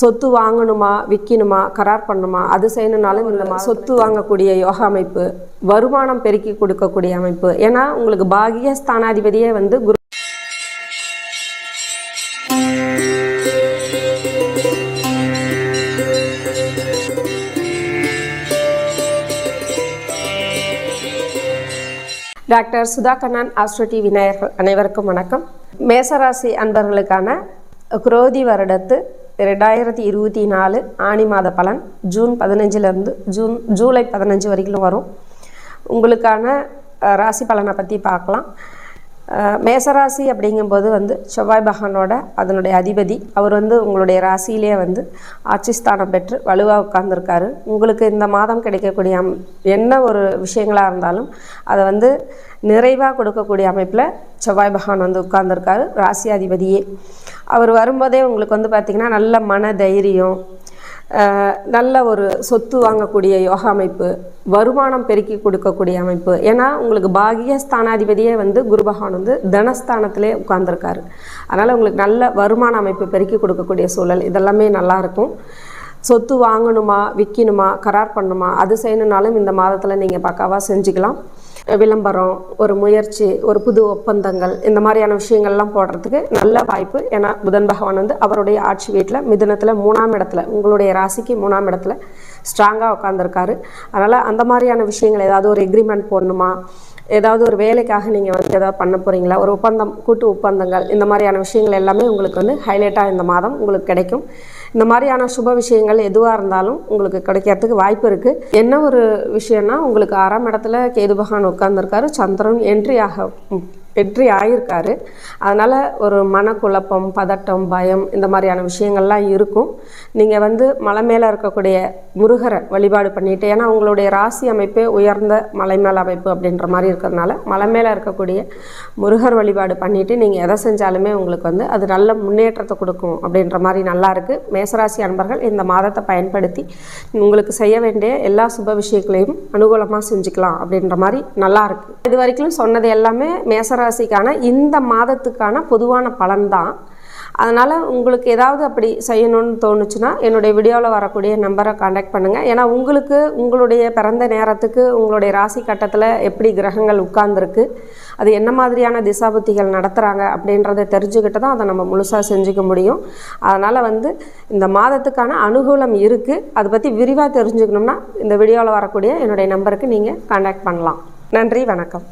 சொத்து வாங்கணுமா விற்கணுமா கரார் பண்ணணுமா அது செய்யணுனாலும் இந்த சொத்து வாங்கக்கூடிய யோகா அமைப்பு வருமானம் பெருக்கி கொடுக்கக்கூடிய அமைப்பு. ஏன்னா உங்களுக்கு பாகிய ஸ்தானாதிபதியே வந்து Guru doctor Sudha Kannan astro TV அனைவருக்கும் வணக்கம். மேசராசி அன்பர்களுக்கான குரோதி வருடத்து ரெண்டாயிரத்தி இருபத்தி நாலு ஆனி மாத பலன் ஜூன் பதினஞ்சிலேருந்து ஜூன் ஜூலை பதினஞ்சு வரைக்கும் வரும். உங்களுக்கான ராசி பலனை பற்றி பார்க்கலாம். மேசராசி அப்படிங்கும்போது வந்து செவ்வாய் பகவானோட அதனுடைய அதிபதி. அவர் வந்து உங்களுடைய ராசியிலே வந்து ஆட்சி ஸ்தானம் பெற்று வலுவாக உட்கார்ந்துருக்காரு. உங்களுக்கு இந்த மாதம் கிடைக்கக்கூடிய என்ன ஒரு விஷயங்களாக இருந்தாலும் அதை வந்து நிறைவாக கொடுக்கக்கூடிய அமைப்பில் செவ்வாய் பகவான் வந்து உட்கார்ந்துருக்காரு ராசி அதிபதியே. அவர் வரும்போதே உங்களுக்கு வந்து பார்த்திங்கன்னா நல்ல மன தைரியம் நல்ல ஒரு சொத்து வாங்கக்கூடிய யோகா அமைப்பு வருமானம் பெருக்கி கொடுக்கக்கூடிய அமைப்பு. ஏன்னா உங்களுக்கு பாகிய ஸ்தானாதிபதியே வந்து குரு பகவான் வந்து தனஸ்தானத்திலே உட்கார்ந்துருக்காரு. அதனால் உங்களுக்கு நல்ல வருமான அமைப்பு பெருக்கி கொடுக்கக்கூடிய சூழல் இதெல்லாமே நல்லா இருக்கும் சொத்து வாங்கணுமா விற்கணுமா கரார் பண்ணணுமா அது செய்யணுனாலும் இந்த மாதத்தில் நீங்கள் பக்காவாக செஞ்சுக்கலாம். விளம்பரம் ஒரு முயற்சி ஒரு புது ஒப்பந்தங்கள் இந்த மாதிரியான விஷயங்கள்லாம் போடுறதுக்கு நல்ல வாய்ப்பு. ஏன்னா புதன் பகவான் வந்து அவருடைய ஆட்சி வீட்டில் மிதுனத்தில் மூணாம் இடத்துல உங்களுடைய ராசிக்கு மூணாம் இடத்துல ஸ்ட்ராங்காக உட்காந்துருக்காரு அதனால் அந்த மாதிரியான விஷயங்கள் ஏதாவது ஒரு எக்ரிமெண்ட் போடணுமா? ஏதாவது ஒரு வேலைக்காக நீங்கள் வந்து ஏதாவது பண்ண போகிறீங்களா ஒரு ஒப்பந்தம் கூட்டு ஒப்பந்தங்கள் இந்த மாதிரியான விஷயங்கள் எல்லாமே உங்களுக்கு வந்து ஹைலைட்டாக இந்த மாதம் உங்களுக்கு கிடைக்கும். இந்த மாதிரியான சுப விஷயங்கள் எதுவாக இருந்தாலும் உங்களுக்கு கிடைக்கிறதுக்கு வாய்ப்பு இருக்குது என்ன ஒரு விஷயம்னா உங்களுக்கு ஆறாம் இடத்துல கேது பகவான் உட்கார்ந்துருக்காரு. சந்திரன் என்ட்ரி ஆக வெற்றி ஆகியிருக்காரு. அதனால் ஒரு மனக்குழப்பம் பதட்டம் பயம் இந்த மாதிரியான விஷயங்கள்லாம் இருக்கும். நீங்கள் வந்து மலை மேலே இருக்கக்கூடிய முருகரை வழிபாடு பண்ணிட்டு ஏன்னா உங்களுடைய ராசி அமைப்பே உயர்ந்த மலை மேல அமைப்பு அப்படின்ற மாதிரி இருக்கிறதுனால மலை மேலே இருக்கக்கூடிய முருகர் வழிபாடு பண்ணிவிட்டு நீங்கள் எதை செஞ்சாலுமே உங்களுக்கு வந்து அது நல்ல முன்னேற்றத்தை கொடுக்கும் அப்படின்ற மாதிரி நல்லா இருக்குது மேசராசி அன்பர்கள் இந்த மாதத்தை பயன்படுத்தி உங்களுக்கு செய்ய வேண்டிய எல்லா சுப விஷயங்களையும் அனுகூலமாக செஞ்சுக்கலாம் அப்படின்ற மாதிரி நல்லா இருக்கு. இது வரைக்கும் சொன்னது எல்லாமே மேசராசிக்கான இந்த மாதத்துக்கான பொதுவான பலன்தான் அதனால் உங்களுக்கு ஏதாவது அப்படி செய்யணும்னு தோணுச்சுன்னா என்னுடைய வீடியோவில் வரக்கூடிய நம்பரை காண்டாக்ட் பண்ணுங்கள் ஏன்னா உங்களுக்கு உங்களுடைய பிறந்த நேரத்துக்கு உங்களுடைய ராசி கட்டத்தில் எப்படி கிரகங்கள் உட்கார்ந்துருக்கு அது என்ன மாதிரியான திசாபுத்திகள் நடத்துகிறாங்க அப்படின்றத தெரிஞ்சுக்கிட்டு தான் அதை நம்ம முழுசாக செஞ்சுக்க முடியும். அதனால் வந்து இந்த மாதத்துக்கான அனுகூலம் இருக்குது அதை பற்றி விரிவாக தெரிஞ்சுக்கணும்னா இந்த வீடியோவில் வரக்கூடிய என்னுடைய நம்பருக்கு நீங்கள் காண்டாக்ட் பண்ணலாம். நன்றி வணக்கம்.